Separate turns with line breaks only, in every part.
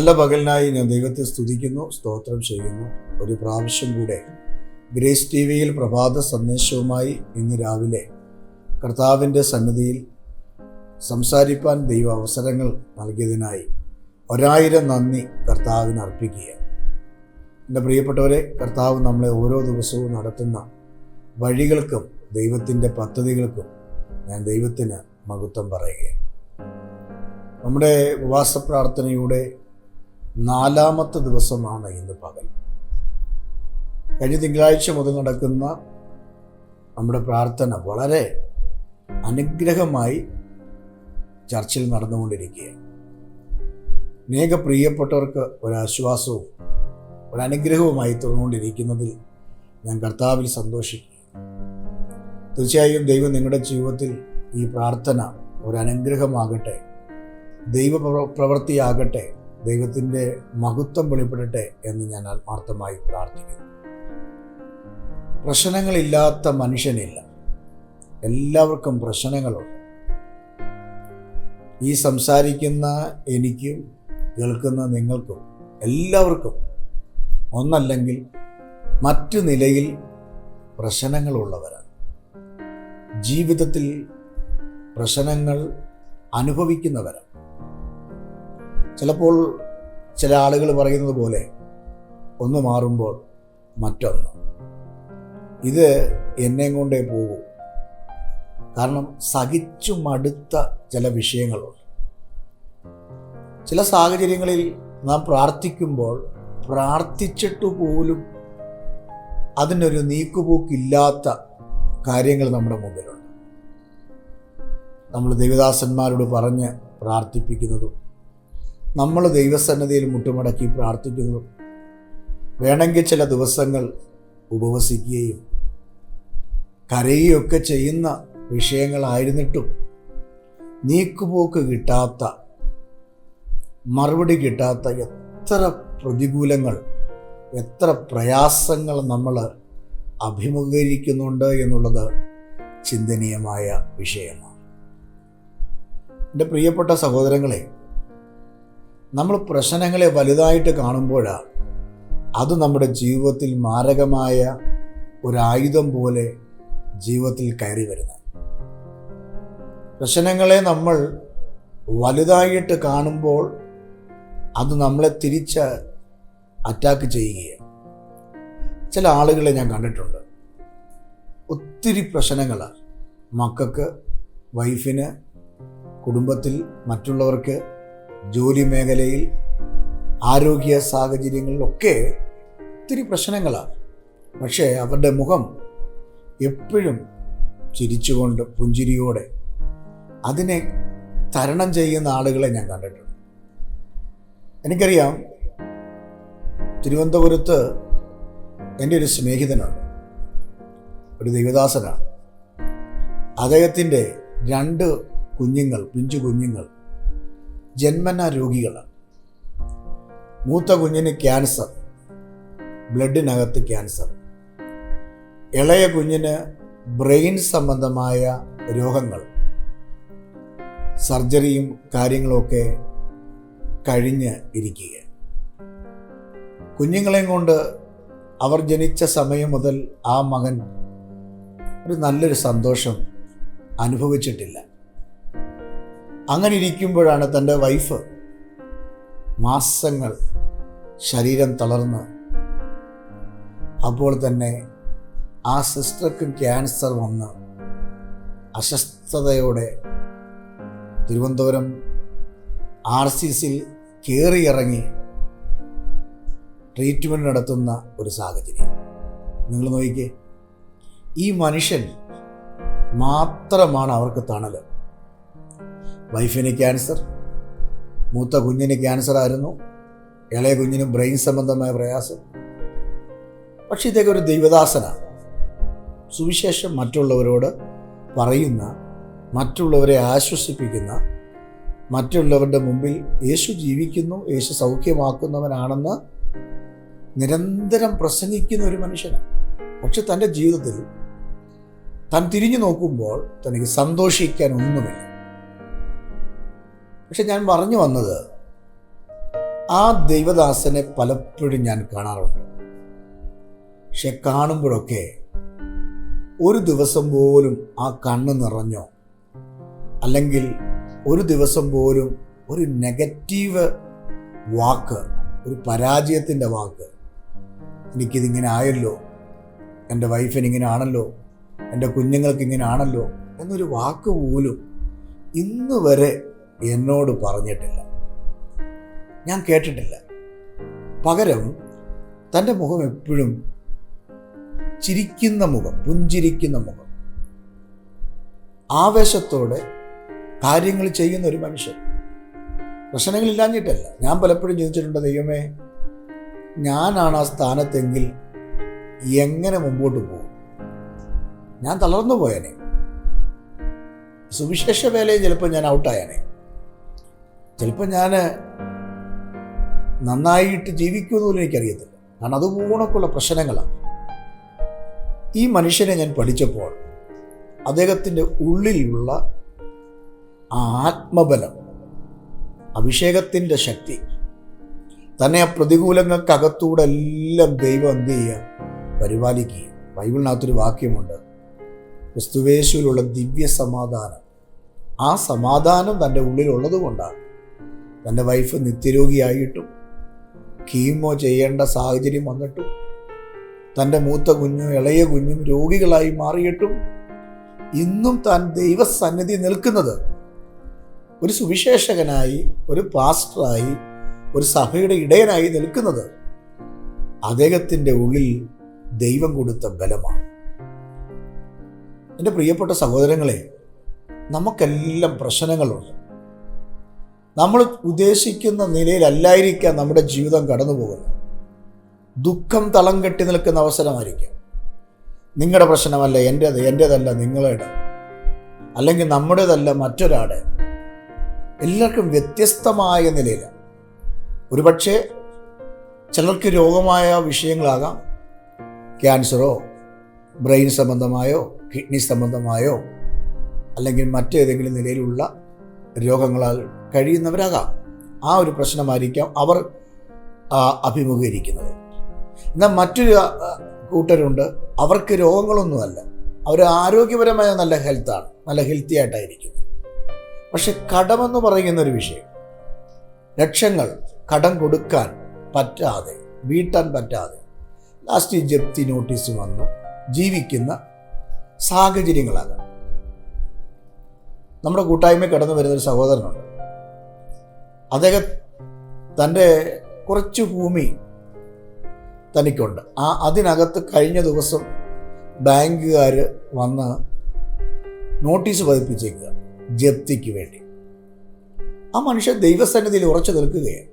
നല്ല പകലിനായി ഞാൻ ദൈവത്തെ സ്തുതിക്കുന്നു സ്തോത്രം ചെയ്യുന്നു. ഒരു പ്രാവശ്യം കൂടെ ഗ്രേസ് ടി വിയിൽ പ്രഭാത സന്ദേശവുമായി ഇന്ന് രാവിലെ കർത്താവിന്റെ സന്നിധിയിൽ സംസാരിപ്പാൻ ദൈവ അവസരങ്ങൾ നൽകിയതിനായി ഒരായിരം നന്ദി കർത്താവിന് അർപ്പിക്കുക എന്റെ പ്രിയപ്പെട്ടവരെ കർത്താവ് നമ്മളെ ഓരോ ദിവസവും നടത്തുന്ന വഴികൾക്കും ദൈവത്തിന്റെ പദ്ധതികൾക്കും ഞാൻ ദൈവത്തിന് മഹത്വം പറയുകയാണ്. നമ്മുടെ ഉപവാസ പ്രാർത്ഥനയുടെ നാലാമത്തെ ദിവസമാണ് ഇന്ന് പകൽ. കഴിഞ്ഞ തിങ്കളാഴ്ച മുതൽ നടക്കുന്ന നമ്മുടെ പ്രാർത്ഥന വളരെ അനുഗ്രഹമായി ചർച്ചയിൽ നടന്നുകൊണ്ടിരിക്കുകയാണ്. അനേക പ്രിയപ്പെട്ടവർക്ക് ഒരാശ്വാസവും ഒരനുഗ്രഹവുമായി തോന്നുകൊണ്ടിരിക്കുന്നതിൽ ഞാൻ കർത്താവിൽ സന്തോഷിക്കുന്നു. തീർച്ചയായും ദൈവം നിങ്ങളുടെ ജീവിതത്തിൽ ഈ പ്രാർത്ഥന ഒരനുഗ്രഹമാകട്ടെ ദൈവ പ്രവൃത്തിയാകട്ടെ ദൈവത്തിന്റെ മഹത്വം വെളിപ്പെടട്ടെ എന്ന് ഞാൻ ആത്മാർത്ഥമായി പ്രാർത്ഥിക്കുന്നു. പ്രശ്നങ്ങളില്ലാത്ത മനുഷ്യനില്ല. എല്ലാവർക്കും പ്രശ്നങ്ങളുണ്ട്. ഈ സംസാരിക്കുന്ന എനിക്കും കേൾക്കുന്ന നിങ്ങൾക്കും എല്ലാവർക്കും ഒന്നല്ലെങ്കിൽ മറ്റു നിലയിൽ പ്രശ്നങ്ങളുള്ളവരാണ്. ജീവിതത്തിൽ പ്രശ്നങ്ങൾ അനുഭവിക്കുന്നവരാണ്. ചിലപ്പോൾ ചില ആളുകൾ പറയുന്നത് പോലെ ഒന്ന് മാറുമ്പോൾ മറ്റൊന്ന്. ഇത് എന്നെ കൊണ്ടേ പോകൂ. കാരണം സഹിച്ചു മടുത്ത ചില വിഷയങ്ങളുണ്ട്. ചില സാഹചര്യങ്ങളിൽ നാം പ്രാർത്ഥിക്കുമ്പോൾ പ്രാർത്ഥിച്ചിട്ടു പോലും അതിനൊരു നീക്കുപോക്കില്ലാത്ത കാര്യങ്ങൾ നമ്മുടെ മുമ്പിലുണ്ട്. നമ്മൾ ദേവിദാസന്മാരോട് പറഞ്ഞ് പ്രാർത്ഥിപ്പിക്കുന്നതും നമ്മൾ ദൈവസന്നദ്ധിയിൽ മുട്ടുമടക്കി പ്രാർത്ഥിക്കുന്നു. വേണമെങ്കിൽ ചില ദിവസങ്ങൾ ഉപവസിക്കുകയും കരയുകയൊക്കെ ചെയ്യുന്ന വിഷയങ്ങളായിരുന്നിട്ടും നീക്കുപോക്ക് കിട്ടാത്ത മറുപടി കിട്ടാത്ത എത്ര പ്രതികൂലങ്ങൾ എത്ര പ്രയാസങ്ങൾ നമ്മൾ അഭിമുഖീകരിക്കുന്നുണ്ട് എന്നുള്ളത് ചിന്തനീയമായ വിഷയമാണ്. എന്റെ പ്രിയപ്പെട്ട സഹോദരങ്ങളെ നമ്മൾ പ്രശ്നങ്ങളെ വലുതായിട്ട് കാണുമ്പോഴാണ് അത് നമ്മുടെ ജീവിതത്തിൽ മാരകമായ ഒരായുധം പോലെ ജീവിതത്തിൽ കയറി വരുന്നത്. പ്രശ്നങ്ങളെ നമ്മൾ വലുതായിട്ട് കാണുമ്പോൾ അത് നമ്മളെ തിരിച്ച് അറ്റാക്ക് ചെയ്യുകയാണ്. ചില ആളുകളെ ഞാൻ കണ്ടിട്ടുണ്ട്. ഒത്തിരി പ്രശ്നങ്ങൾ മക്കൾക്ക് വൈഫിന് കുടുംബത്തിൽ മറ്റുള്ളവർക്ക് ജോലി മേഖലയിൽ ആരോഗ്യ സാഹചര്യങ്ങളിലൊക്കെ ഒത്തിരി പ്രശ്നങ്ങളാണ്. പക്ഷേ അവരുടെ മുഖം എപ്പോഴും ചിരിച്ചുകൊണ്ട് പുഞ്ചിരിയോടെ അതിനെ തരണം ചെയ്യുന്ന ആളുകളെ ഞാൻ കണ്ടിട്ടുണ്ട്. എനിക്കറിയാം തിരുവനന്തപുരത്ത് എന്റെ ഒരു സ്നേഹിതനുണ്ട്. ഒരു ദേവദാസനാണ്. അദ്ദേഹത്തിന്റെ രണ്ട് കുഞ്ഞുങ്ങൾ പിഞ്ചു കുഞ്ഞുങ്ങൾ ജന്മന രോഗികളാണ് മൂത്ത കുഞ്ഞിന് ക്യാൻസർ. ബ്ലഡിനകത്ത് ക്യാൻസർ. ഇളയ കുഞ്ഞിന് ബ്രെയിൻ സംബന്ധമായ രോഗങ്ങൾ. സർജറിയും കാര്യങ്ങളൊക്കെ കഴിഞ്ഞ് ഇരിക്കുക കുഞ്ഞുങ്ങളെയും കൊണ്ട് അവർ ജനിച്ച സമയം മുതൽ ആ മകൻ ഒരു നല്ലൊരു സന്തോഷം അനുഭവിച്ചിട്ടില്ല. അങ്ങനെ ഇരിക്കുമ്പോഴാണ് തന്റെ വൈഫ് മാസങ്ങൾ ശരീരം തളർന്ന്. അപ്പോൾ തന്നെ ആ സിസ്റ്റർക്ക് ക്യാൻസർ വന്ന് അസ്വസ്ഥതയോടെ തിരുവനന്തപുരം ആർ സി സിയിൽ കയറിയിറങ്ങി ട്രീറ്റ്മെന്റ് നടത്തുന്ന ഒരു സാഹചര്യം. നിങ്ങൾ നോക്കിക്കേ ഈ മനുഷ്യൻ മാത്രമാണ് അവർക്ക് തണൽ വൈഫിന് ക്യാൻസർ മൂത്ത കുഞ്ഞിന് ക്യാൻസർ ആയിരുന്നു ഇളയ കുഞ്ഞിന് ബ്രെയിൻ സംബന്ധമായ പ്രയാസം. പക്ഷെ ഇതൊക്കെ ഒരു ദൈവദാസന സുവിശേഷം മറ്റുള്ളവരോട് പറയുന്ന മറ്റുള്ളവരെ ആശ്വസിപ്പിക്കുന്ന മറ്റുള്ളവരുടെ മുമ്പിൽ യേശു ജീവിക്കുന്നു യേശു സൗഖ്യമാക്കുന്നവനാണെന്ന് നിരന്തരം പ്രസംഗിക്കുന്ന ഒരു മനുഷ്യനാണ്. പക്ഷെ തന്റെ ജീവിതത്തിൽ താൻ തിരിഞ്ഞു നോക്കുമ്പോൾ തനിക്ക് സന്തോഷിക്കാൻ ഒന്നുമില്ല. പക്ഷെ ഞാൻ പറഞ്ഞു വന്നത് ആ ദൈവദാസനെ പലപ്പോഴും ഞാൻ കാണാറുണ്ട്. പക്ഷെ കാണുമ്പോഴൊക്കെ ഒരു ദിവസം പോലും ആ കണ്ണ് നിറഞ്ഞോ അല്ലെങ്കിൽ ഒരു ദിവസം പോലും ഒരു നെഗറ്റീവ് വാക്ക് ഒരു പരാജയത്തിന്റെ വാക്ക് എനിക്കിതിങ്ങനെ ആയല്ലോ എന്റെ വൈഫിന് ഇങ്ങനെ ആണല്ലോ എന്റെ കുഞ്ഞുങ്ങൾക്ക് ഇങ്ങനെ ആണല്ലോ എന്നൊരു വാക്ക് പോലും ഇന്ന് വരെ എന്നോട് പറഞ്ഞിട്ടില്ല. ഞാൻ കേട്ടിട്ടില്ല. പകരം തന്റെ മുഖം എപ്പോഴും ചിരിക്കുന്ന മുഖം പുഞ്ചിരിക്കുന്ന മുഖം. ആവേശത്തോടെ കാര്യങ്ങൾ ചെയ്യുന്ന ഒരു മനുഷ്യൻ. പ്രശ്നങ്ങളില്ലാഞ്ഞിട്ടല്ല. ഞാൻ പലപ്പോഴും ചിന്തിച്ചിട്ടുണ്ട് ദൈവമേ ഞാനാണ് ആ സ്ഥാനത്തെങ്കിൽ എങ്ങനെ മുമ്പോട്ട് പോകും? ഞാൻ തളർന്നു പോയനെ. സുവിശേഷ വേലയിൽ ചിലപ്പോൾ ഞാൻ ഔട്ടായനെ. ചിലപ്പോൾ ഞാൻ നന്നായിട്ട് ജീവിക്കുമെന്ന് പോലും എനിക്കറിയത്തില്ല. കാരണം അതുപോണക്കുള്ള പ്രശ്നങ്ങളാണ് ഈ മനുഷ്യനെ ഞാൻ പഠിച്ചപ്പോൾ അദ്ദേഹത്തിന്റെ ഉള്ളിലുള്ള ആ ആത്മബലം അഭിഷേകത്തിന്റെ ശക്തി തന്നെ ആ പ്രതികൂലങ്ങൾക്കകത്തൂടെ എല്ലാം ദൈവം എന്ത് ചെയ്യുക? പരിപാലിക്കുക ബൈബിളിനകത്തൊരു വാക്യമുണ്ട്. ക്രിസ്തുവേശുവിലുള്ള ദിവ്യ സമാധാനം ആ സമാധാനം തന്റെ ഉള്ളിലുള്ളത് കൊണ്ടാണ്. തന്റെ വൈഫ് നിത്യരോഗിയായിട്ടും കീമോ ചെയ്യേണ്ട സാഹചര്യം വന്നിട്ടും തന്റെ മൂത്ത കുഞ്ഞും ഇളയ കുഞ്ഞും രോഗികളായി മാറിയിട്ടും ഇന്നും താൻ ദൈവസന്നിധി നിൽക്കുന്നത് ഒരു സുവിശേഷകനായി ഒരു പാസ്റ്ററായി ഒരു സഭയുടെ ഇടയനായി നിൽക്കുന്നത് അദ്ദേഹത്തിന്റെ ഉള്ളിൽ ദൈവം കൊടുത്ത ബലമാണ്. എന്റെ പ്രിയപ്പെട്ട സഹോദരങ്ങളെ നമുക്കെല്ലാം പ്രശ്നങ്ങളുണ്ട്. നമ്മൾ ഉദ്ദേശിക്കുന്ന നിലയിലല്ലായിരിക്കാം നമ്മുടെ ജീവിതം കടന്നു പോകുന്നത്. ദുഃഖം തളം കെട്ടി നിൽക്കുന്ന അവസരമായിരിക്കാം. നിങ്ങളുടെ പ്രശ്നമല്ല എന്റേത് എന്റേതല്ല നിങ്ങളുടെ അല്ലെങ്കിൽ നമ്മുടേതല്ല മറ്റൊരാടെ എല്ലാവർക്കും വ്യത്യസ്തമായ നിലയിലാണ് ഒരുപക്ഷെ ചിലർക്ക് രോഗമായ വിഷയങ്ങളാകാം. ക്യാൻസറോ ബ്രെയിൻ സംബന്ധമായോ കിഡ്നി സംബന്ധമായോ അല്ലെങ്കിൽ മറ്റേതെങ്കിലും നിലയിലുള്ള രോഗങ്ങളാൽ കഴിയുന്നവരാകാം. ആ ഒരു പ്രശ്നമായിരിക്കാം അവർ അഭിമുഖീകരിക്കുന്നത്. എന്നാൽ മറ്റൊരു കൂട്ടരുണ്ട്. അവർക്ക് രോഗങ്ങളൊന്നുമല്ല. അവർ ആരോഗ്യപരമായ നല്ല ഹെൽത്താണ്. നല്ല ഹെൽത്തി ആയിട്ടായിരിക്കുന്നത് പക്ഷെ കടമെന്ന് പറയുന്ന ഒരു വിഷയം. ലക്ഷങ്ങൾ കടം കൊടുക്കാൻ പറ്റാതെ വീട്ടാൻ പറ്റാതെ ലാസ്റ്റ് ജപ്തി നോട്ടീസ് വന്ന് ജീവിക്കുന്ന സാഹചര്യങ്ങളാകാം നമ്മുടെ കൂട്ടായ്മ കടന്നു വരുന്നൊരു സഹോദരനുണ്ട്. അദ്ദേഹം തന്റെ കുറച്ച് ഭൂമി തനിക്കുണ്ട്. ആ അതിനകത്ത് കഴിഞ്ഞ ദിവസം ബാങ്കുകാർ വന്ന് നോട്ടീസ് പതിപ്പിച്ചേക്കുക ജപ്തിക്ക് വേണ്ടി. ആ മനുഷ്യൻ ദൈവസന്നിധിയിൽ ഉറച്ചു നിൽക്കുകയാണ്.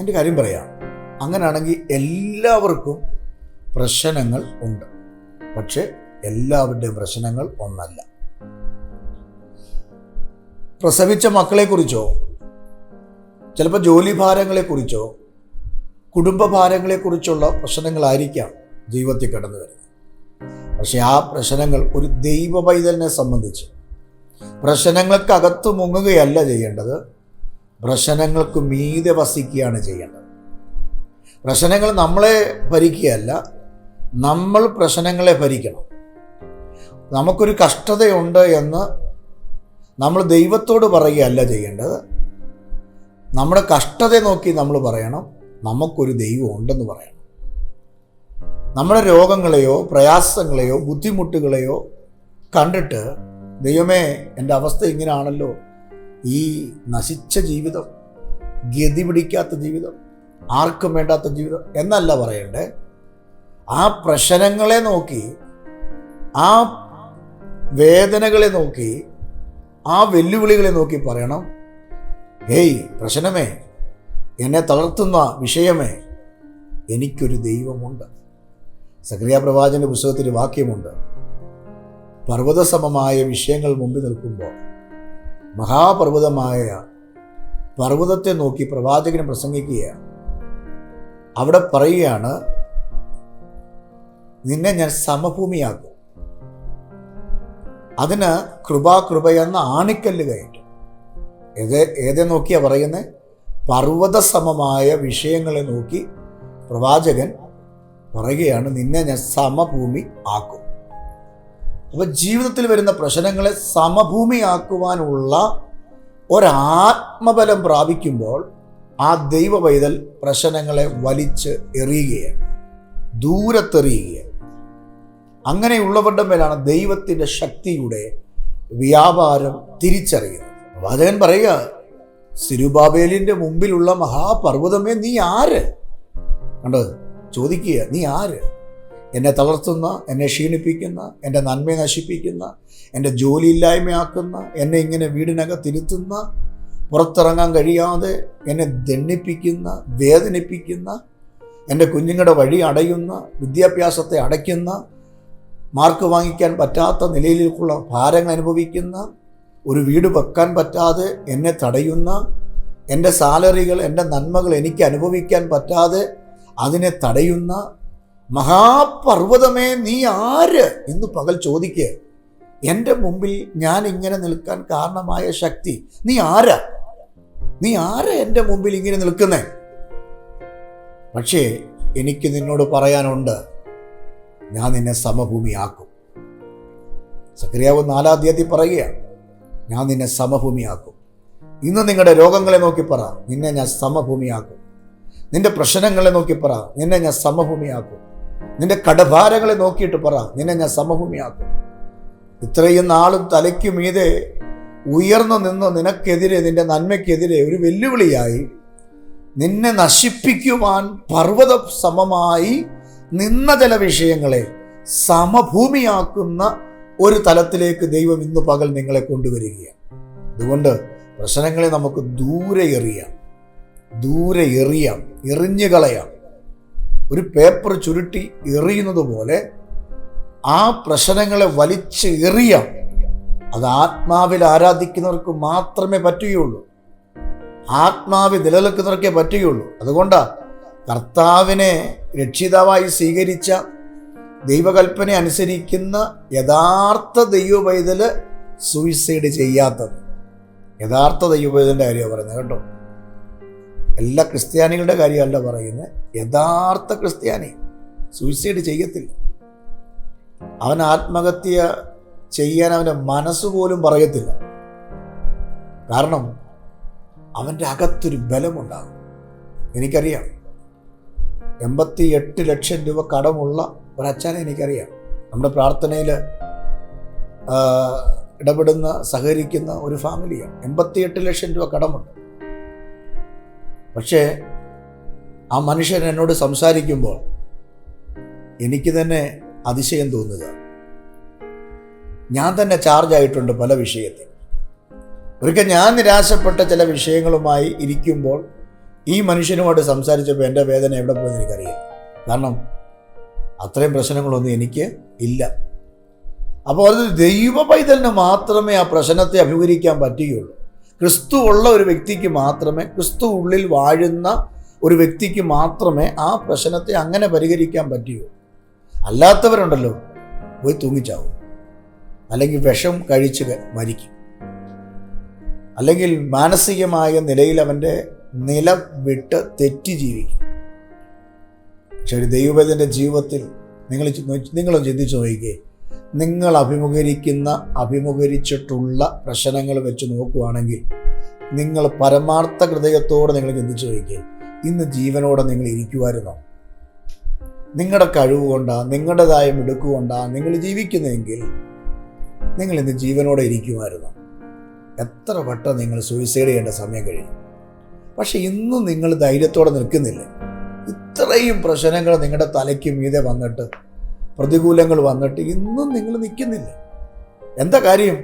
എന്റെ കാര്യം പറയാം അങ്ങനെയാണെങ്കിൽ എല്ലാവർക്കും പ്രശ്നങ്ങൾ ഉണ്ട്. പക്ഷേ എല്ലാവരുടെയും പ്രശ്നങ്ങൾ ഒന്നല്ല. പ്രസവിച്ച മക്കളെക്കുറിച്ചോ ചിലപ്പോൾ ജോലി ഭാരങ്ങളെക്കുറിച്ചോ കുടുംബ ഭാരങ്ങളെക്കുറിച്ചുള്ള പ്രശ്നങ്ങളായിരിക്കാം ജീവിതത്തിൽ കടന്നു വരുന്നത്. പക്ഷെ ആ പ്രശ്നങ്ങൾ ഒരു ദൈവ പൈതലിനെ സംബന്ധിച്ച് പ്രശ്നങ്ങൾക്കകത്ത് മുങ്ങുകയല്ല ചെയ്യേണ്ടത്. പ്രശ്നങ്ങൾക്ക് മീതെ വസിക്കുകയാണ് ചെയ്യേണ്ടത്. പ്രശ്നങ്ങൾ നമ്മളെ ഭരിക്കുകയല്ല നമ്മൾ പ്രശ്നങ്ങളെ ഭരിക്കണം. നമുക്കൊരു കഷ്ടതയുണ്ട് എന്ന് നമ്മൾ ദൈവത്തോട് പറയുകയല്ല ചെയ്യേണ്ടത്. നമ്മുടെ കഷ്ടത നോക്കി നമ്മൾ പറയണം. നമുക്കൊരു ദൈവം ഉണ്ടെന്ന് പറയണം. നമ്മുടെ രോഗങ്ങളെയോ പ്രയാസങ്ങളെയോ ബുദ്ധിമുട്ടുകളെയോ കണ്ടിട്ട് ദൈവമേ എന്റെ അവസ്ഥ ഇങ്ങനെയാണല്ലോ ഈ നശിച്ച ജീവിതം ഗതി പിടിക്കാത്ത ജീവിതം ആർക്കും വേണ്ടാത്ത ജീവിതം എന്നല്ല പറയണ്ടേ. ആ പ്രശ്നങ്ങളെ നോക്കി ആ വേദനകളെ നോക്കി ആ വെല്ലുവിളികളെ നോക്കി പറയണം. ഹേയ് പ്രശ്നമേ. എന്നെ തളർത്തുന്ന വിഷയമേ. എനിക്കൊരു ദൈവമുണ്ട്. സക്രിയ പ്രവാചന്റെ പുസ്തകത്തിൽ വാക്യമുണ്ട്. പർവതസമമായ വിഷയങ്ങൾ മുമ്പിൽ നിൽക്കുമ്പോൾ മഹാപർവതമായ പർവതത്തെ നോക്കി പ്രവാചകൻ പ്രസംഗിക്കുകയാണ്. അവിടെ പറയുകയാണ് നിന്നെ ഞാൻ സമഭൂമിയാക്കും. അതിന് കൃപാകൃപ എന്ന ആണിക്കല്ല് കയറ്റും. ഏത് ഏതെ നോക്കിയാ പറയുന്നത് പർവതസമമായ വിഷയങ്ങളെ നോക്കി പ്രവാചകൻ പറയുകയാണ് നിന്നെ ഞാൻ സമഭൂമി ആക്കും. അപ്പൊ ജീവിതത്തിൽ വരുന്ന പ്രശ്നങ്ങളെ സമഭൂമിയാക്കുവാനുള്ള ഒരാത്മബലം പ്രാപിക്കുമ്പോൾ ആ ദൈവ പൈതൽ പ്രശ്നങ്ങളെ വലിച്ച് എറിയുകയാണ് ദൂരത്തെറിയുകയാണ്. അങ്ങനെയുള്ളവരുടെ മേലാണ് ദൈവത്തിന്റെ ശക്തിയുടെ വ്യാപാരം തിരിച്ചറിയുന്നത്. പ്രവാചകൻ പറയുക സിരുബാബേലിന്റെ മുമ്പിലുള്ള മഹാപർവതമേ നീ ആര്? കണ്ടോ? ചോദിക്കുക നീ ആര്? എന്നെ തളർത്തുന്ന എന്നെ ക്ഷീണിപ്പിക്കുന്ന എന്റെ നന്മയെ നശിപ്പിക്കുന്ന എന്റെ ജോലിയില്ലായ്മയാക്കുന്ന എന്നെ ഇങ്ങനെ വീടിനകത്തിരുത്തുന്ന പുറത്തിറങ്ങാൻ കഴിയാതെ എന്നെ ദണ്ണിപ്പിക്കുന്ന വേദനിപ്പിക്കുന്ന എന്റെ കുഞ്ഞുങ്ങളുടെ വഴി അടയുന്ന വിദ്യാഭ്യാസത്തെ അടയ്ക്കുന്ന മാർക്ക് വാങ്ങിക്കാൻ പറ്റാത്ത നിലയിലേക്കുള്ള ഭാരങ്ങൾ അനുഭവിക്കുന്ന ഒരു വീട് വെക്കാൻ പറ്റാതെ എന്നെ തടയുന്ന എന്റെ സാലറികൾ എന്റെ നന്മകൾ എനിക്ക് അനുഭവിക്കാൻ പറ്റാതെ അതിനെ തടയുന്ന മഹാപർവതമേ നീ ആര് എന്ന് പകൽ ചോദിക്കുക. എന്റെ മുമ്പിൽ ഞാൻ ഇങ്ങനെ നിൽക്കാൻ കാരണമായ ശക്തി നീ ആരാ? നീ ആരാ എന്റെ മുമ്പിൽ ഇങ്ങനെ നിൽക്കുന്നേ? പക്ഷേ എനിക്ക് നിന്നോട് പറയാനുണ്ട് ഞാൻ നിന്നെ സമഭൂമിയാക്കും. സക്രിയാവ് നാലാം തീയതി പറയുകയാണ് ഞാൻ നിന്നെ സമഭൂമിയാക്കും. ഇന്ന് നിങ്ങളുടെ രോഗങ്ങളെ നോക്കി പറ. നിന്നെ ഞാൻ സമഭൂമിയാക്കും. നിന്റെ പ്രശ്നങ്ങളെ നോക്കി പറ. നിന്നെ ഞാൻ സമഭൂമിയാക്കും. നിന്റെ കടഭാരങ്ങളെ നോക്കിയിട്ട് പറ. നിന്നെ ഞാൻ സമഭൂമിയാക്കും. ഇത്രയും നാളും തലയ്ക്ക് മീതെ ഉയർന്നു നിന്ന് നിനക്കെതിരെ നിന്റെ നന്മയ്ക്കെതിരെ ഒരു വെല്ലുവിളിയായി നിന്നെ നശിപ്പിക്കുവാൻ പർവത സമമായി നിന്ന ചില വിഷയങ്ങളെ സമഭൂമിയാക്കുന്ന ഒരു തലത്തിലേക്ക് ദൈവം ഇന്ന് പകൽ നിങ്ങളെ കൊണ്ടുവരികയാണ്. അതുകൊണ്ട് പ്രശ്നങ്ങളെ നമുക്ക് ദൂരെ എറിയാം. ദൂരെ എറിയാം. എറിഞ്ഞു കളയാം. ഒരു പേപ്പർ ചുരുട്ടി എറിയുന്നത് പോലെ ആ പ്രശ്നങ്ങളെ വലിച്ച് എറിയാം. അത് ആത്മാവിൽ ആരാധിക്കുന്നവർക്ക് മാത്രമേ പറ്റുകയുള്ളൂ. ആത്മാവിൽ നിലനിൽക്കുന്നവർക്കേ പറ്റുകയുള്ളൂ. അതുകൊണ്ടാണ് കർത്താവിനെ രക്ഷിതാവായി സ്വീകരിച്ച ദൈവകൽപ്പന അനുസരിക്കുന്ന യഥാർത്ഥ ദൈവപൈതൽ സൂയിസൈഡ് ചെയ്യാത്തത്. യഥാർത്ഥ ദൈവപൈതലിന്റെ കാര്യമാണ് പറയുന്നത് കേട്ടോ. എല്ലാ ക്രിസ്ത്യാനികളുടെ കാര്യമല്ല പറയുന്നത്. യഥാർത്ഥ ക്രിസ്ത്യാനി സൂയിസൈഡ് ചെയ്യത്തില്ല. അവൻ ആത്മഹത്യ ചെയ്യാൻ അവന്റെ മനസ്സ് പോലും പറയത്തില്ല. കാരണം അവന്റെ അകത്തൊരു ബലമുണ്ടാകും. എനിക്കറിയാം. എൺപത്തി എട്ട് ലക്ഷം രൂപ കടമുള്ള ഒരച്ഛനെ എനിക്കറിയാം. നമ്മുടെ പ്രാർത്ഥനയിൽ ഇടപെടുന്ന സഹകരിക്കുന്ന ഒരു ഫാമിലിയാണ്. എൺപത്തിയെട്ട് ലക്ഷം രൂപ കടമുണ്ട്. പക്ഷേ ആ മനുഷ്യൻ എന്നോട് സംസാരിക്കുമ്പോൾ എനിക്ക് തന്നെ അതിശയം തോന്നുക. ഞാൻ തന്നെ ചാർജ് ആയിട്ടുണ്ട് പല വിഷയത്തിൽ. ഒരിക്കൽ ഞാൻ നിരാശപ്പെട്ട ചില വിഷയങ്ങളുമായി ഇരിക്കുമ്പോൾ ഈ മനുഷ്യനുമായിട്ട് സംസാരിച്ചപ്പോൾ എന്റെ വേദന എവിടെ പോയെന്ന് എനിക്കറിയാം കാരണം അത്രയും പ്രശ്നങ്ങളൊന്നും എനിക്ക് ഇല്ല. അപ്പോൾ അത് ദൈവ പൈതലിന് മാത്രമേ ആ പ്രശ്നത്തെ അഭിമുഖീകരിക്കാൻ പറ്റുകയുള്ളൂ. ക്രിസ്തു ഉള്ള ഒരു വ്യക്തിക്ക് മാത്രമേ ക്രിസ്തു ഉള്ളിൽ വാഴുന്ന ഒരു വ്യക്തിക്ക് മാത്രമേ ആ പ്രശ്നത്തെ അങ്ങനെ പരിഹരിക്കാൻ പറ്റുകയുള്ളൂ. അല്ലാത്തവരുണ്ടല്ലോ പോയി തൂങ്ങിച്ചാവും. അല്ലെങ്കിൽ വിഷം കഴിച്ച് മരിക്കും. അല്ലെങ്കിൽ മാനസികമായ നിലയിൽ അവന്റെ നില വിട്ട് തെറ്റി ജീവിക്കും. പക്ഷെ ഒരു ദൈവത്തിന്റെ ജീവിതത്തിൽ നിങ്ങൾ നിങ്ങളും ചിന്തിച്ചു നോക്കിക്കേ. നിങ്ങൾ അഭിമുഖീകരിക്കുന്ന അഭിമുഖീകരിച്ചിട്ടുള്ള പ്രശ്നങ്ങൾ വെച്ച് നോക്കുകയാണെങ്കിൽ നിങ്ങൾ പരമാർത്ഥ ഹൃദയത്തോടെ നിങ്ങൾ ചിന്തിച്ചു നോക്കിക്കേ. ഇന്ന് ജീവനോടെ നിങ്ങൾ ഇരിക്കുമായിരുന്നോ നിങ്ങളുടെ കഴിവ് കൊണ്ടാണ് നിങ്ങളുടേതായ മിടുക്കുകൊണ്ടാണ് നിങ്ങൾ ജീവിക്കുന്നതെങ്കിൽ നിങ്ങൾ ഇന്ന് ജീവനോടെ ഇരിക്കുമായിരുന്നു? എത്ര വട്ടം നിങ്ങൾ സൂയിസൈഡ് ചെയ്യേണ്ട സമയം കഴിയും പക്ഷെ ഇന്നും നിങ്ങൾ ധൈര്യത്തോടെ നിൽക്കുന്നില്ല. ഇത്രയും പ്രശ്നങ്ങൾ നിങ്ങളുടെ തലയ്ക്ക് മീതെ വന്നിട്ട് പ്രതികൂലങ്ങൾ വന്നിട്ട് ഇന്നും നിങ്ങൾ നിൽക്കുന്നില്ല. എന്താ കാര്യം?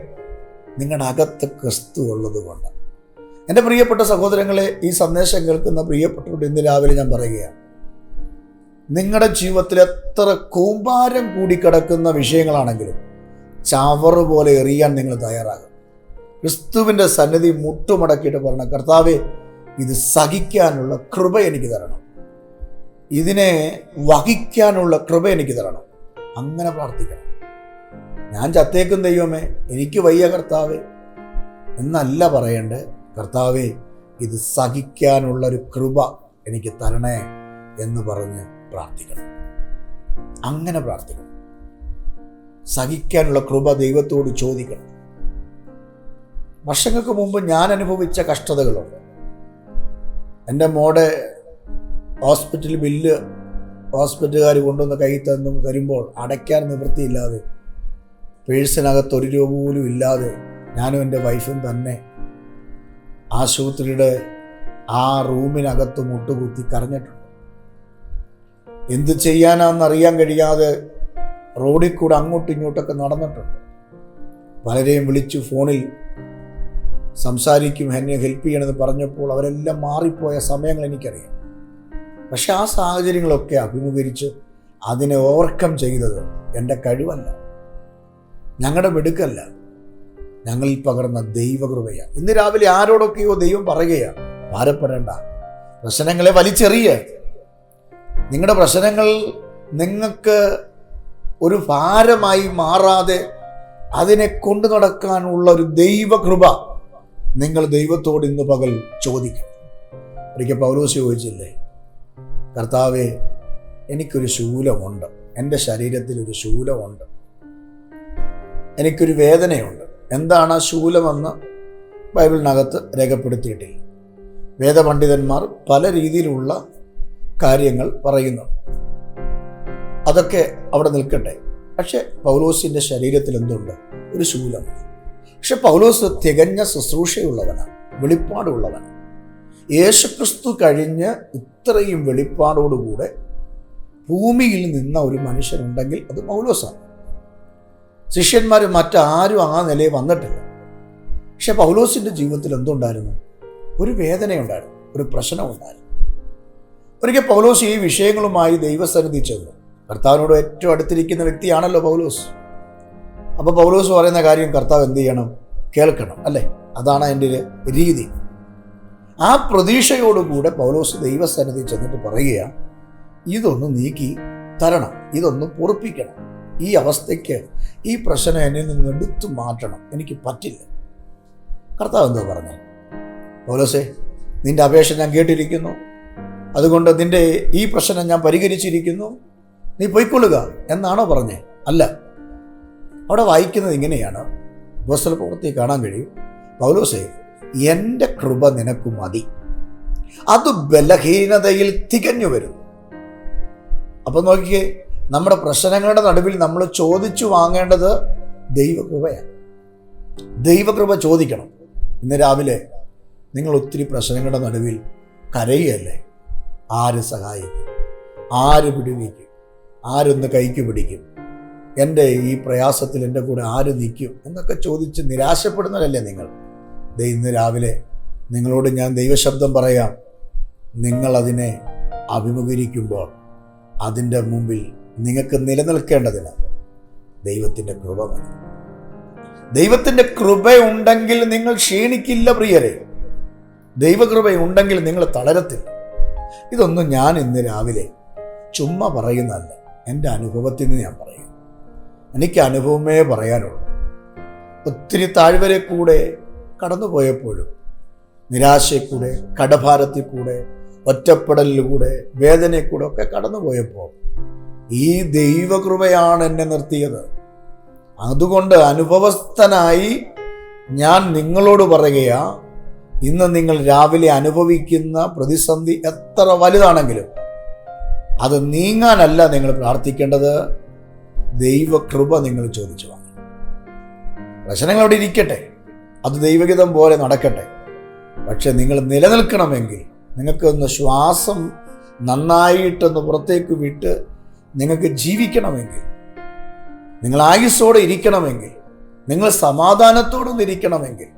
നിങ്ങളുടെ അകത്ത് ക്രിസ്തു ഉള്ളത് കൊണ്ട് എന്റെ പ്രിയപ്പെട്ട സഹോദരങ്ങളെ ഈ സന്ദേശം കേൾക്കുന്ന പ്രിയപ്പെട്ടവരോട് ഇന്ന് രാവിലെ ഞാൻ പറയുകയാണ്. നിങ്ങളുടെ ജീവിതത്തിൽ എത്ര കൂമ്പാരം കൂടിക്കിടക്കുന്ന വിഷയങ്ങളാണെങ്കിലും ചവറ് പോലെ എറിയാൻ നിങ്ങൾ തയ്യാറാകും. ക്രിസ്തുവിന്റെ സന്നിധി മുട്ടുമടക്കിയിട്ട് പറഞ്ഞ കർത്താവെ ഇത് സഹിക്കാനുള്ള കൃപ എനിക്ക് തരണം. ഇതിനെ വഹിക്കാനുള്ള കൃപ എനിക്ക് തരണം. അങ്ങനെ പ്രാർത്ഥിക്കണം. ഞാൻ ചത്തേക്കും ദൈവമേ എനിക്ക് വയ്യ കർത്താവേ. എന്നല്ല പറയണ്ടേ കർത്താവേ ഇത് സഹിക്കാനുള്ള ഒരു കൃപ എനിക്ക് തരണേ എന്ന് പറഞ്ഞ് പ്രാർത്ഥിക്കണം. അങ്ങനെ പ്രാർത്ഥിക്കണം. സഹിക്കാനുള്ള കൃപ ദൈവത്തോട് ചോദിക്കണം. വർഷങ്ങൾക്ക് മുമ്പ് ഞാൻ അനുഭവിച്ച കഷ്ടതകളുണ്ട്. എന്റെ മോടെ ഹോസ്പിറ്റൽ ബില്ല് ഹോസ്പിറ്റലുകാർ കൊണ്ടുവന്ന് കൈ തന്നു തരുമ്പോൾ അടയ്ക്കാൻ നിവൃത്തിയില്ലാതെ പേഴ്സിനകത്ത് ഒരു രൂപ പോലും ഇല്ലാതെ ഞാനും എന്റെ വൈഫും തന്നെ ആശുപത്രിയുടെ ആ റൂമിനകത്ത് മുട്ടുകുത്തി കരഞ്ഞിട്ടുണ്ട്. എന്ത് ചെയ്യാനാണെന്നറിയാൻ കഴിയാതെ റോഡിൽ കൂടെ അങ്ങോട്ടും ഇങ്ങോട്ടൊക്കെ നടന്നിട്ടുണ്ട്. പലരെയും വിളിച്ചു ഫോണിൽ സംസാരിക്കും എന്നെ ഹെൽപ്പ് ചെയ്യണമെന്ന് പറഞ്ഞപ്പോൾ അവരെല്ലാം മാറിപ്പോയ സമയങ്ങൾ എനിക്കറിയാം. പക്ഷെ ആ സാഹചര്യങ്ങളൊക്കെ അഭിമുഖീകരിച്ച് അതിനെ ഓവർകം ചെയ്തത് എന്റെ കഴിവല്ല. ഞങ്ങളുടെ മിടുക്കല്ല. ഞങ്ങളിൽ പകർന്ന ദൈവകൃപയാണ് ഇന്ന് രാവിലെ ആരോടൊക്കെയോ ദൈവം പറയുകയാണ് ഭാരപ്പെടേണ്ട. പ്രശ്നങ്ങളെ വലിച്ചെറിയ. നിങ്ങളുടെ പ്രശ്നങ്ങൾ നിങ്ങൾക്ക് ഒരു ഭാരമായി മാറാതെ അതിനെ കൊണ്ടു നടക്കാനുള്ള ഒരു ദൈവകൃപ നിങ്ങൾ ദൈവത്തോട് ഇന്ന് പകൽ ചോദിക്കണം ഒരിക്കൽ പൗലോസ് ചോദിച്ചില്ലേ? കർത്താവെ എനിക്കൊരു ശൂലമുണ്ട്. എന്റെ ശരീരത്തിൽ ഒരു ശൂലമുണ്ട്. എനിക്കൊരു വേദനയുണ്ട്. എന്താണ് ആ ശൂലമെന്ന് ബൈബിളിനകത്ത് രേഖപ്പെടുത്തിയിട്ടില്ല. വേദപണ്ഡിതന്മാർ പല രീതിയിലുള്ള കാര്യങ്ങൾ പറയുന്നു അതൊക്കെ അവിടെ നിൽക്കട്ടെ. പക്ഷേ പൗലോസിന്റെ ശരീരത്തിൽ എന്തുണ്ട് ഒരു ശൂലമുണ്ട്. പക്ഷെ പൗലോസ് തികഞ്ഞ ശുശ്രൂഷയുള്ളവനാണ് വെളിപ്പാടുള്ളവനാണ്. യേശുക്രിസ്തു കഴിഞ്ഞ് ഇത്രയും വെളിപ്പാടോടുകൂടെ ഭൂമിയിൽ നിന്ന ഒരു മനുഷ്യനുണ്ടെങ്കിൽ അത് പൗലോസാണ്. ശിഷ്യന്മാർ മറ്റാരും ആ നിലയിൽ വന്നിട്ടില്ല. പക്ഷെ പൗലോസിന്റെ ജീവിതത്തിൽ എന്തുണ്ടായിരുന്നു? ഒരു വേദനയുണ്ടായിരുന്നു ഒരു പ്രശ്നമുണ്ടായിരുന്നു. ഒരിക്കൽ പൗലോസ് ഈ വിഷയങ്ങളുമായി ദൈവസന്നിധി ചെന്നു. കർത്താവിനോട് ഏറ്റവും അടുത്തിരിക്കുന്ന വ്യക്തിയാണല്ലോ പൗലോസ്. അപ്പോൾ പൗലോസ് പറയുന്ന കാര്യം കർത്താവ് എന്ത് ചെയ്യണം? കേൾക്കണം അല്ലേ? അതാണ് അതിന്റെ ഒരു രീതി. ആ പ്രതീക്ഷയോടുകൂടെ പൗലോസ് ദൈവസ്ഥാനത്തിൽ ചെന്നിട്ട് പറയുക ഇതൊന്ന് നീക്കി തരണം ഇതൊന്ന് പൊറപ്പിക്കണം. ഈ അവസ്ഥയ്ക്ക് ഈ പ്രശ്നം എന്നിൽ നിന്ന് എടുത്തു മാറ്റണം. എനിക്ക് പറ്റില്ല. കർത്താവ് എന്തോ പറഞ്ഞു? പൗലോസേ നിന്റെ അപേക്ഷ ഞാൻ കേട്ടിരിക്കുന്നു. അതുകൊണ്ട് നിന്റെ ഈ പ്രശ്നം ഞാൻ പരിഹരിച്ചിരിക്കുന്നു. നീ പൊയ്ക്കൊള്ളുക എന്നാണോ പറഞ്ഞേ? അല്ല. അവിടെ വായിക്കുന്നത് ഇങ്ങനെയാണ്. അപ്പോസ്തല പ്രവൃത്തി കാണാൻ കഴിയും. പൗലോസേ എന്റെ കൃപ നിനക്ക് മതി. അത് ബലഹീനതയിൽ തികഞ്ഞു വരുന്നു. അപ്പം നോക്കിക്കേ നമ്മുടെ പ്രശ്നങ്ങളുടെ നടുവിൽ നമ്മൾ ചോദിച്ചു വാങ്ങേണ്ടത് ദൈവകൃപയാണ്. ദൈവകൃപ ചോദിക്കണം. ഇന്ന് രാവിലെ നിങ്ങൾ ഒത്തിരി പ്രശ്നങ്ങളുടെ നടുവിൽ കരയുകയല്ലേ? ആര് സഹായിക്കും? ആര് പിടിവിക്കും? ആരൊന്ന് കൈക്ക് പിടിക്കും? എന്റെ ഈ പ്രയാസത്തിൽ എന്റെ കൂടെ ആര് നിൽക്കും എന്നൊക്കെ ചോദിച്ച് നിരാശപ്പെടുന്നവരല്ലേ നിങ്ങൾ? ഇന്ന് രാവിലെ നിങ്ങളോട് ഞാൻ ദൈവശബ്ദം പറയാം. നിങ്ങളതിനെ അഭിമുഖീകരിക്കുമ്പോൾ അതിന്റെ മുമ്പിൽ നിങ്ങൾക്ക് നിലനിൽക്കേണ്ടതിന് ദൈവത്തിന്റെ കൃപ മതി ദൈവത്തിന്റെ കൃപയുണ്ടെങ്കിൽ നിങ്ങൾ ക്ഷീണിക്കില്ല പ്രിയരെ. ദൈവകൃപയുണ്ടെങ്കിൽ നിങ്ങൾ തളരത്തില്ല. ഇതൊന്നും ഞാൻ ഇന്ന് രാവിലെ ചുമ്മാ പറയുന്നതല്ല. എന്റെ അനുഭവത്തിൽ നിന്ന് ഞാൻ പറയും എനിക്ക് അനുഭവമേ പറയാനുള്ളൂ. ഒത്തിരി താഴ്വരെ കൂടെ കടന്നുപോയപ്പോഴും നിരാശയിൽ കൂടെ കടഭാരത്തിൽ കൂടെ ഒറ്റപ്പെടലിലൂടെ വേദനയിൽക്കൂടെ ഒക്കെ കടന്നുപോയപ്പോൾ ഈ ദൈവകൃപയാണ് എന്നെ നിർത്തിയത്. അതുകൊണ്ട് അനുഭവസ്ഥനായി ഞാൻ നിങ്ങളോട് പറയുകയാ ഇന്ന് നിങ്ങൾ രാവിലെ അനുഭവിക്കുന്ന പ്രതിസന്ധി എത്ര വലുതാണെങ്കിലും അത് നീങ്ങാനല്ല നിങ്ങൾ പ്രാർത്ഥിക്കേണ്ടത്. ദൈവകൃപ നിങ്ങൾ ചോദിച്ചു? വാങ്ങും പ്രശ്നങ്ങൾ അവിടെ ഇരിക്കട്ടെ. അത് ദൈവഗീതം പോലെ നടക്കട്ടെ. പക്ഷെ നിങ്ങൾ നിലനിൽക്കണമെങ്കിൽ നിങ്ങൾക്കൊന്ന് ശ്വാസം നന്നായിട്ടൊന്ന് പുറത്തേക്ക് വിട്ട് നിങ്ങൾക്ക് ജീവിക്കണമെങ്കിൽ നിങ്ങൾ ആയുസ്സോടെ ഇരിക്കണമെങ്കിൽ നിങ്ങൾ സമാധാനത്തോടൊന്ന് ഇരിക്കണമെങ്കിൽ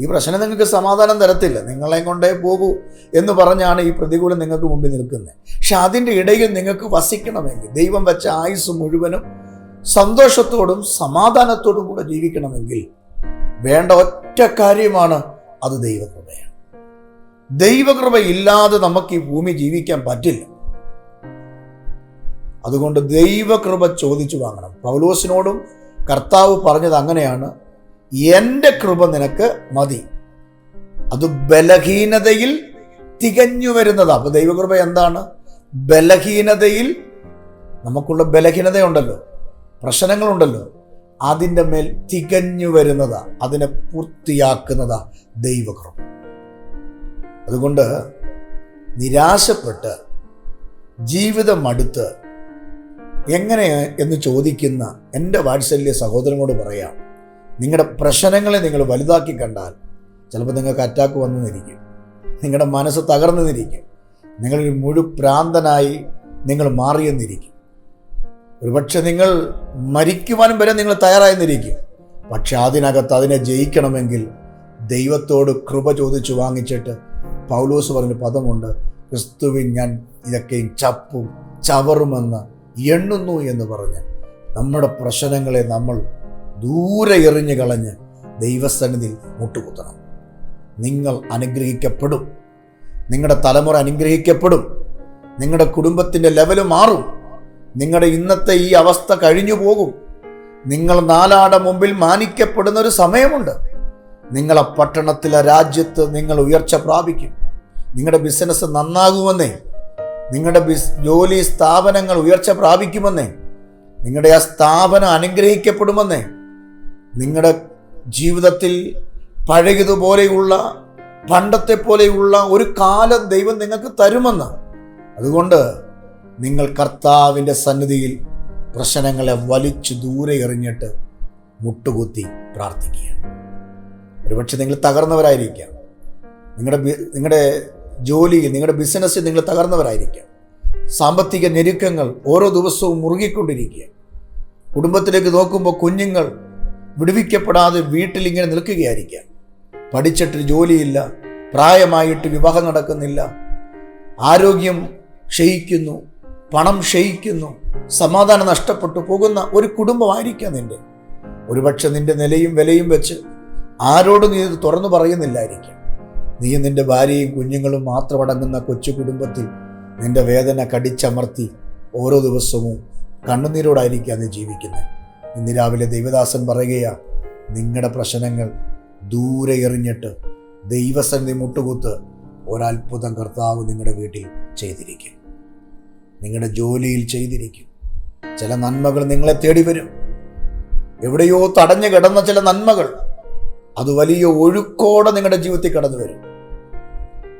ഈ പ്രശ്നം നിങ്ങൾക്ക് സമാധാനം തരത്തില്ല. നിങ്ങളെ കൊണ്ടേ പോകൂ എന്ന് പറഞ്ഞാണ് ഈ പ്രതികൂലം നിങ്ങൾക്ക് മുമ്പിൽ നിൽക്കുന്നത്. പക്ഷെ അതിന്റെ ഇടയിൽ നിങ്ങൾക്ക് വസിക്കണമെങ്കിൽ ദൈവം വെച്ച ആയുസ് മുഴുവനും സന്തോഷത്തോടും സമാധാനത്തോടും കൂടെ ജീവിക്കണമെങ്കിൽ വേണ്ട ഒറ്റ കാര്യമാണ് അത് ദൈവകൃപയാണ്. ദൈവകൃപ ഇല്ലാതെ നമുക്ക് ഈ ഭൂമി ജീവിക്കാൻ പറ്റില്ല. അതുകൊണ്ട് ദൈവകൃപ ചോദിച്ചു വാങ്ങണം. പൗലോസിനോടും കർത്താവ് പറഞ്ഞത് അങ്ങനെയാണ്. എന്റെ കൃപ നിനക്ക് മതി. അത് ബലഹീനതയിൽ തികഞ്ഞു വരുന്നതാ. അപ്പോൾ ദൈവകൃപ എന്താണ്? ബലഹീനതയിൽ നമുക്കുള്ള ബലഹീനതയുണ്ടല്ലോ. പ്രശ്നങ്ങളുണ്ടല്ലോ. അതിന്റെ മേൽ തികഞ്ഞു വരുന്നതാ. അതിനെ പൂർത്തിയാക്കുന്നതാ ദൈവകൃപ. അതുകൊണ്ട് നിരാശപ്പെട്ട് ജീവിതം അടുത്ത് എങ്ങനെ എന്ന് ചോദിക്കുന്ന എന്റെ വാത്സല്യ സഹോദരനോട് പറയാം. നിങ്ങളുടെ പ്രശ്നങ്ങളെ നിങ്ങൾ വലുതാക്കി കണ്ടാൽ ചിലപ്പോൾ നിങ്ങൾക്ക് അറ്റാക്ക് വന്നിരിക്കും. നിങ്ങളുടെ മനസ്സ് തകർന്നെന്നിരിക്കും നിങ്ങളൊരു മുഴുപ്രാന്തനായി നിങ്ങൾ മാറിയെന്നിരിക്കും. ഒരുപക്ഷെ നിങ്ങൾ മരിക്കുവാനും വരെ നിങ്ങൾ തയ്യാറായെന്നിരിക്കും. പക്ഷെ അതിനകത്ത് അതിനെ ജയിക്കണമെങ്കിൽ ദൈവത്തോട് കൃപ ചോദിച്ചു വാങ്ങിച്ചിട്ട് പൗലോസ് പറഞ്ഞ പദമുണ്ട് ക്രിസ്തുവിൻ ഞാൻ ഇതൊക്കെയും ചപ്പും ചവറുമെന്ന് എണ്ണുന്നു എന്ന് പറഞ്ഞ് നമ്മുടെ പ്രശ്നങ്ങളെ നമ്മൾ ദൂരെ എറിഞ്ഞു കളഞ്ഞ് ദൈവസന്നിധിയിൽ മുട്ടുകുത്തണം. നിങ്ങൾ അനുഗ്രഹിക്കപ്പെടും. നിങ്ങളുടെ തലമുറ അനുഗ്രഹിക്കപ്പെടും. നിങ്ങളുടെ കുടുംബത്തിന്റെ ലെവൽ മാറും. നിങ്ങളുടെ ഇന്നത്തെ ഈ അവസ്ഥ കഴിഞ്ഞു പോകും. നിങ്ങൾ നാലാട മുമ്പിൽ മാനിക്കപ്പെടുന്ന ഒരു സമയമുണ്ട്. നിങ്ങളെ പട്ടണത്തിലെ രാജ്യത്ത് നിങ്ങൾ ഉയർച്ച പ്രാപിക്കും. നിങ്ങളുടെ ബിസിനസ് നന്നാകുമെന്നേ. നിങ്ങളുടെ ബിസ് ജോലി സ്ഥാപനങ്ങൾ ഉയർച്ച പ്രാപിക്കുമെന്നേ. നിങ്ങളുടെ ആ സ്ഥാപനം അനുഗ്രഹിക്കപ്പെടുമെന്നേ. നിങ്ങളുടെ ജീവിതത്തിൽ പഴയതുപോലെയുള്ള പണ്ടത്തെ പോലെയുള്ള ഒരു കാലം ദൈവം നിങ്ങൾക്ക് തരുമെന്ന്. അതുകൊണ്ട് നിങ്ങൾ കർത്താവിന്റെ സന്നിധിയിൽ പ്രശ്നങ്ങളെ വലിച്ചു ദൂരെ എറിഞ്ഞിട്ട് മുട്ടുകുത്തി പ്രാർത്ഥിക്കുക. ഒരുപക്ഷെ നിങ്ങൾ തകർന്നവരായിരിക്കാം. നിങ്ങളുടെ നിങ്ങളുടെ ജോലി നിങ്ങളുടെ ബിസിനസ്സിൽ നിങ്ങൾ തകർന്നവരായിരിക്കാം. സാമ്പത്തിക ഞെരുക്കങ്ങൾ ഓരോ ദിവസവും മുറുകിക്കൊണ്ടിരിക്കുക. കുടുംബത്തിലേക്ക് നോക്കുമ്പോൾ കുഞ്ഞുങ്ങൾ വിടുവിക്കപ്പെടാതെ വീട്ടിൽ ഇങ്ങനെ നിൽക്കുകയായിരിക്കാം. പഠിച്ചിട്ട് ജോലിയില്ല പ്രായമായിട്ട് വിവാഹം നടക്കുന്നില്ല. ആരോഗ്യം ക്ഷയിക്കുന്നു പണം ക്ഷയിക്കുന്നു സമാധാനം നഷ്ടപ്പെട്ടു പോകുന്ന ഒരു കുടുംബമായിരിക്കാം നിന്റെ. ഒരുപക്ഷെ നിന്റെ നിലയും വിലയും വെച്ച് ആരോടും നീ ഇത് തുറന്നു പറയുന്നില്ലായിരിക്കാം. നീ നിന്റെ ഭാര്യയും കുഞ്ഞുങ്ങളും മാത്രമടങ്ങുന്ന കൊച്ചു കുടുംബത്തിൽ നിന്റെ വേദന കടിച്ചമർത്തി ഓരോ ദിവസവും കണ്ണുനീരോടായിരിക്കാം നീ ജീവിക്കുന്നത്. ഇന്ന് രാവിലെ ദൈവദാസൻ പറയുകയാ നിങ്ങളുടെ പ്രശ്നങ്ങൾ ദൂരെ എറിഞ്ഞിട്ട് ദൈവസന്ധി മുട്ടുകുത്ത് ഒരത്ഭുതം കർത്താവ് നിങ്ങളുടെ വീട്ടിൽ ചെയ്തിരിക്കും. നിങ്ങളുടെ ജോലിയിൽ ചെയ്തിരിക്കും. ചില നന്മകൾ നിങ്ങളെ തേടി വരും. എവിടെയോ തടഞ്ഞു കിടന്ന ചില നന്മകൾ അത് വലിയ ഒഴുക്കോടെ നിങ്ങളുടെ ജീവിതത്തിൽ കടന്നു വരും.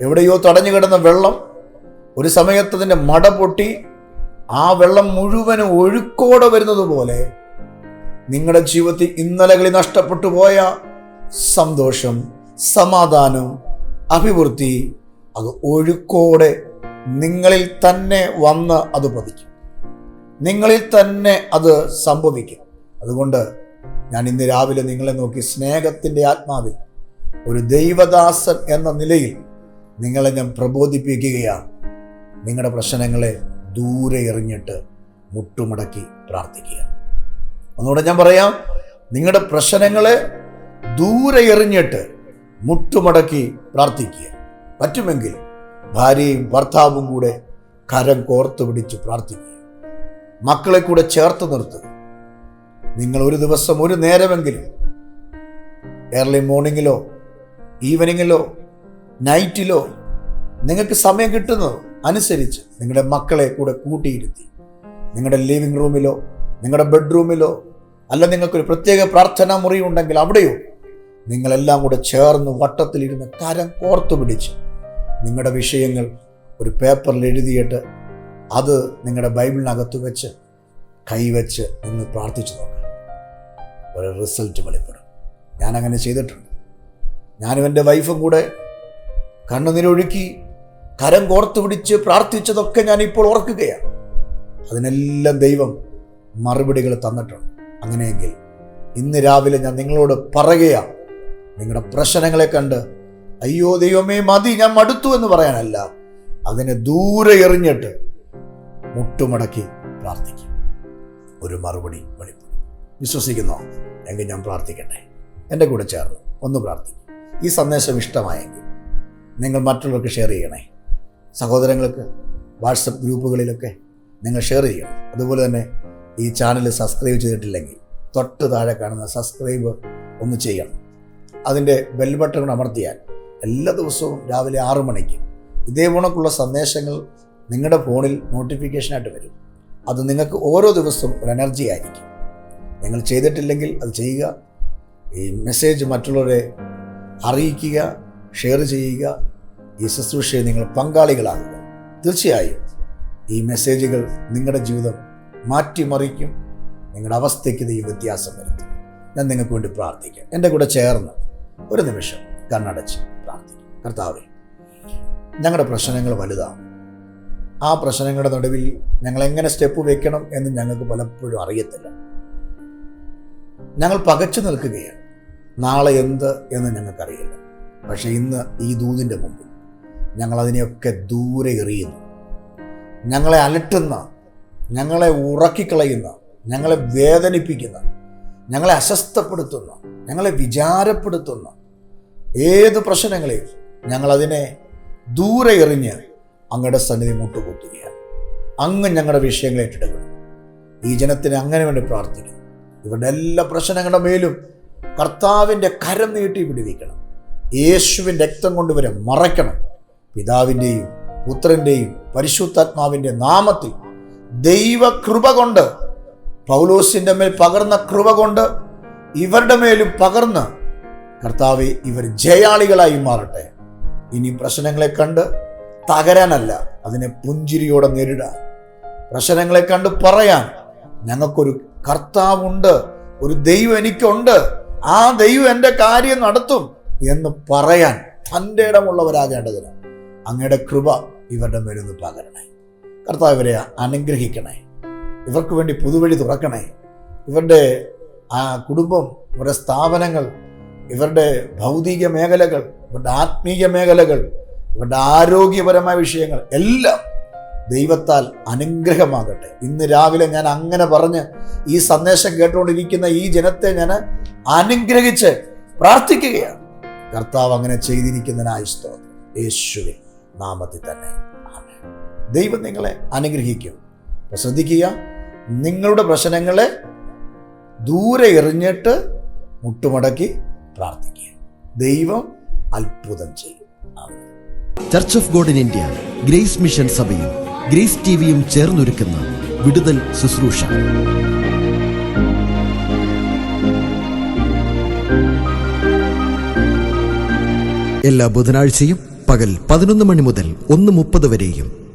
എവിടെയോ തടഞ്ഞു കിടന്ന വെള്ളം ഒരു സമയത്ത് അതിന്റെ മട പൊട്ടി ആ വെള്ളം മുഴുവനും ഒഴുക്കോടെ വരുന്നത് പോലെ നിങ്ങളുടെ ജീവിതത്തിൽ ഇന്നലകളിൽ നഷ്ടപ്പെട്ടു പോയ സന്തോഷം സമാധാനം അഭിവൃദ്ധി അത് ഒഴുക്കോടെ നിങ്ങളിൽ തന്നെ വന്ന് അത് പതിക്കും. നിങ്ങളിൽ തന്നെ അത് സംഭവിക്കും. അതുകൊണ്ട് ഞാൻ ഇന്ന് രാവിലെ നിങ്ങളെ നോക്കി സ്നേഹത്തിന്റെ ആത്മാവിൽ ഒരു ദൈവദാസൻ എന്ന നിലയിൽ നിങ്ങളെ ഞാൻ പ്രബോധിപ്പിക്കുകയാണ്. നിങ്ങളുടെ പ്രശ്നങ്ങളെ ദൂരെ എറിഞ്ഞിട്ട് മുട്ടുമടക്കി പ്രാർത്ഥിക്കുക ഒന്നുകൂടെ ഞാൻ പറയാം. നിങ്ങളുടെ പ്രശ്നങ്ങളെ ദൂരെ എറിഞ്ഞിട്ട് മുട്ടുമടക്കി പ്രാർത്ഥിക്കുക. പറ്റുമെങ്കിൽ ഭാര്യയും ഭർത്താവും കൂടെ കരം കോർത്ത് പിടിച്ച് പ്രാർത്ഥിക്കുക. മക്കളെ കൂടെ ചേർത്ത് നിർത്തുക. നിങ്ങൾ ഒരു ദിവസം ഒരു നേരമെങ്കിലും ഏർലി മോർണിംഗിലോ ഈവനിങ്ങിലോ നൈറ്റിലോ നിങ്ങൾക്ക് സമയം കിട്ടുന്നത് അനുസരിച്ച് നിങ്ങളുടെ മക്കളെ കൂടെ കൂട്ടിയിരുത്തി. നിങ്ങളുടെ ലിവിംഗ് റൂമിലോ നിങ്ങളുടെ ബെഡ്റൂമിലോ അല്ല നിങ്ങൾക്കൊരു പ്രത്യേക പ്രാർത്ഥനാ മുറി ഉണ്ടെങ്കിൽ അവിടെയോ? നിങ്ങളെല്ലാം കൂടെ ചേർന്ന് വട്ടത്തിലിരുന്ന് കരം കോർത്തു പിടിച്ച് നിങ്ങളുടെ വിഷയങ്ങൾ ഒരു പേപ്പറിൽ എഴുതിയിട്ട് അത് നിങ്ങളുടെ ബൈബിളിനകത്ത് വെച്ച് കൈവച്ച് നിങ്ങൾ പ്രാർത്ഥിച്ചു നോക്കുക. ഒരു റിസൾട്ട് വെളിപ്പെടും. ഞാനങ്ങനെ ചെയ്തിട്ടുണ്ട്. ഞാനും എന്റെ വൈഫും കൂടെ കണ്ണുനീരൊഴുക്കി കരം കോർത്തു പിടിച്ച് പ്രാർത്ഥിച്ചതൊക്കെ ഞാനിപ്പോൾ ഓർക്കുകയാണ്. അതിനെല്ലാം ദൈവം മറുപടികൾ തന്നിട്ടുണ്ട്. അങ്ങനെയെങ്കിൽ ഇന്ന് രാവിലെ ഞാൻ നിങ്ങളോട് പറയുകയാണ്. നിങ്ങളുടെ പ്രശ്നങ്ങളെ കണ്ട് അയ്യോ ദൈവമേ മതി ഞാൻ മടുത്തു എന്ന് പറയാനല്ല. അതിനെ ദൂരെ എറിഞ്ഞിട്ട് മുട്ടുമടക്കി പ്രാർത്ഥിക്കും. ഒരു മറുപടി വെളിപ്പെടും. വിശ്വസിക്കുന്നോ. എങ്കിൽ ഞാൻ പ്രാർത്ഥിക്കട്ടെ. എന്റെ കൂടെ ചേർന്ന് ഒന്ന് പ്രാർത്ഥിക്കും. ഈ സന്ദേശം ഇഷ്ടമായെങ്കിൽ നിങ്ങൾ മറ്റുള്ളവർക്ക് ഷെയർ ചെയ്യണേ. സഹോദരങ്ങൾക്ക് വാട്സപ്പ് ഗ്രൂപ്പുകളിലൊക്കെ നിങ്ങൾ ഷെയർ ചെയ്യണം. അതുപോലെ തന്നെ ഈ ചാനൽ സബ്സ്ക്രൈബ് ചെയ്തിട്ടില്ലെങ്കിൽ തൊട്ട് താഴെ കാണുന്ന സബ്സ്ക്രൈബ് ഒന്ന് ചെയ്യണം. അതിന്റെ ബെൽ ബട്ടൺ അമർത്തിയാൽ എല്ലാ ദിവസവും രാവിലെ ആറു മണിക്ക് ഇതേ കണക്കുള്ള സന്ദേശങ്ങൾ നിങ്ങളുടെ ഫോണിൽ നോട്ടിഫിക്കേഷനായിട്ട് വരും. അത് നിങ്ങൾക്ക് ഓരോ ദിവസവും ഒരു എനർജി ആയിരിക്കും. നിങ്ങൾ ചെയ്തിട്ടില്ലെങ്കിൽ അത് ചെയ്യുക. ഈ മെസ്സേജ് മറ്റുള്ളവരെ അറിയിക്കുക ഷെയർ ചെയ്യുക. ഈ ശുശ്രൂഷയെ നിങ്ങൾ പങ്കാളികളാകുക. തീർച്ചയായും ഈ മെസ്സേജുകൾ നിങ്ങളുടെ ജീവിതം മാറ്റിമറിക്കും. നിങ്ങളുടെ അവസ്ഥയ്ക്ക് ഈ വ്യത്യാസം വരുത്തും. ഞാൻ നിങ്ങൾക്ക് വേണ്ടി പ്രാർത്ഥിക്കാം. എന്റെ കൂടെ ചേർന്ന് ഒരു നിമിഷം കണ്ണടച്ച് പ്രാർത്ഥിക്കും. കർത്താവേ ഞങ്ങളുടെ പ്രശ്നങ്ങൾ വലുതാണ്. ആ പ്രശ്നങ്ങളുടെ നടുവിൽ ഞങ്ങൾ എങ്ങനെ സ്റ്റെപ്പ് വെക്കണം എന്ന് ഞങ്ങൾക്ക് പലപ്പോഴും അറിയത്തില്ല. ഞങ്ങൾ പകച്ചു നിൽക്കുകയാണ്. നാളെ എന്ത് എന്ന് ഞങ്ങൾക്കറിയില്ല. പക്ഷേ ഇന്ന് ഈ ദൂതിന്റെ മുമ്പിൽ ഞങ്ങളതിനെയൊക്കെ ദൂരെ എറിയുന്നു. ഞങ്ങളെ അലട്ടുന്ന ഞങ്ങളെ ഉറക്കിക്കളയുന്ന ഞങ്ങളെ വേദനിപ്പിക്കുന്ന ഞങ്ങളെ അസ്വസ്ഥപ്പെടുത്തുന്ന ഞങ്ങളെ വിചാരപ്പെടുത്തുന്ന ഏത് പ്രശ്നങ്ങളെയും ഞങ്ങളതിനെ ദൂരെ എറിഞ്ഞ് അങ്ങയുടെ സന്നിധി മുട്ടുകൂട്ടുകയാണ് അങ്ങ് ഞങ്ങളുടെ വിഷയങ്ങൾ ഏറ്റെടുക്കണം. ഈ ജനത്തിന് അങ്ങനെ വേണ്ടി പ്രാർത്ഥിക്കുന്നു ഇവരുടെ എല്ലാ പ്രശ്നങ്ങളുടെ മേലും കർത്താവിന്റെ കരം നീട്ടി വിടുവിക്കണം. യേശുവിന്റെ രക്തം കൊണ്ടുവരെ മറയ്ക്കണം. പിതാവിന്റെയും പുത്രന്റെയും പരിശുദ്ധാത്മാവിന്റെ നാമത്തിൽ ദൈവകൃപ കൊണ്ട് പൗലോസിന്റെ മേൽ പകർന്ന കൃപ കൊണ്ട് ഇവരുടെ മേലും പകർന്ന് കർത്താവെ ഇവർ ജയാളികളായി മാറട്ടെ. ഇനി പ്രശ്നങ്ങളെ കണ്ട് തകരാനല്ല അതിനെ പുഞ്ചിരിയോടെ നേരിടാൻ. പ്രശ്നങ്ങളെ കണ്ട് പറയാൻ ഞങ്ങൾക്കൊരു കർത്താവുണ്ട് ഒരു ദൈവം എനിക്കുണ്ട് ആ ദൈവം എന്റെ കാര്യം നടത്തും എന്ന് പറയാൻ തന്റെ ഇടമുള്ളവരാകേണ്ടതിന് അങ്ങയുടെ കൃപ ഇവരുടെ മേലൊന്ന് പകരണേ. കർത്താവ് ഇവരെ അനുഗ്രഹിക്കണേ. ഇവർക്ക് വേണ്ടി പുതുവഴി തുറക്കണേ. ഇവരുടെ ആ കുടുംബം ഇവരുടെ സ്ഥാപനങ്ങൾ ഇവരുടെ ഭൗതിക മേഖലകൾ ഇവരുടെ ആത്മീയ മേഖലകൾ ഇവരുടെ ആരോഗ്യപരമായ വിഷയങ്ങൾ എല്ലാം ദൈവത്താൽ അനുഗ്രഹമാകട്ടെ. ഇന്ന് രാവിലെ ഞാൻ അങ്ങനെ പറഞ്ഞ് ഈ സന്ദേശം കേട്ടുകൊണ്ടിരിക്കുന്ന ഈ ജനത്തെ ഞാൻ അനുഗ്രഹിച്ച് പ്രാർത്ഥിക്കുകയാണ്. കർത്താവ് അങ്ങനെ ചെയ്തിരിക്കുന്നതിനായി സ്തോത്രം. യേശുവിൻ നാമത്തിൽ തന്നെ. ദൈവം നിങ്ങളെ അനുഗ്രഹിക്കും. ശ്രദ്ധിക്കുക നിങ്ങളുടെ പ്രശ്നങ്ങളെ ദൂരെ എറിഞ്ഞിട്ട് മുട്ടുമടക്കി പ്രാർത്ഥിക്കുക. ദൈവം അത്ഭുതം ചെയ്യും.
Church of God in India Grace mission സഭയും ഗ്രേസ് ടിവിയും ചേർന്നൊരുക്കുന്ന വിടുതൽ ശുശ്രൂഷ. എല്ലാ ബുധനാഴ്ചയും പകൽ പതിനൊന്ന് മണി മുതൽ ഒന്ന് മുപ്പത് വരെയും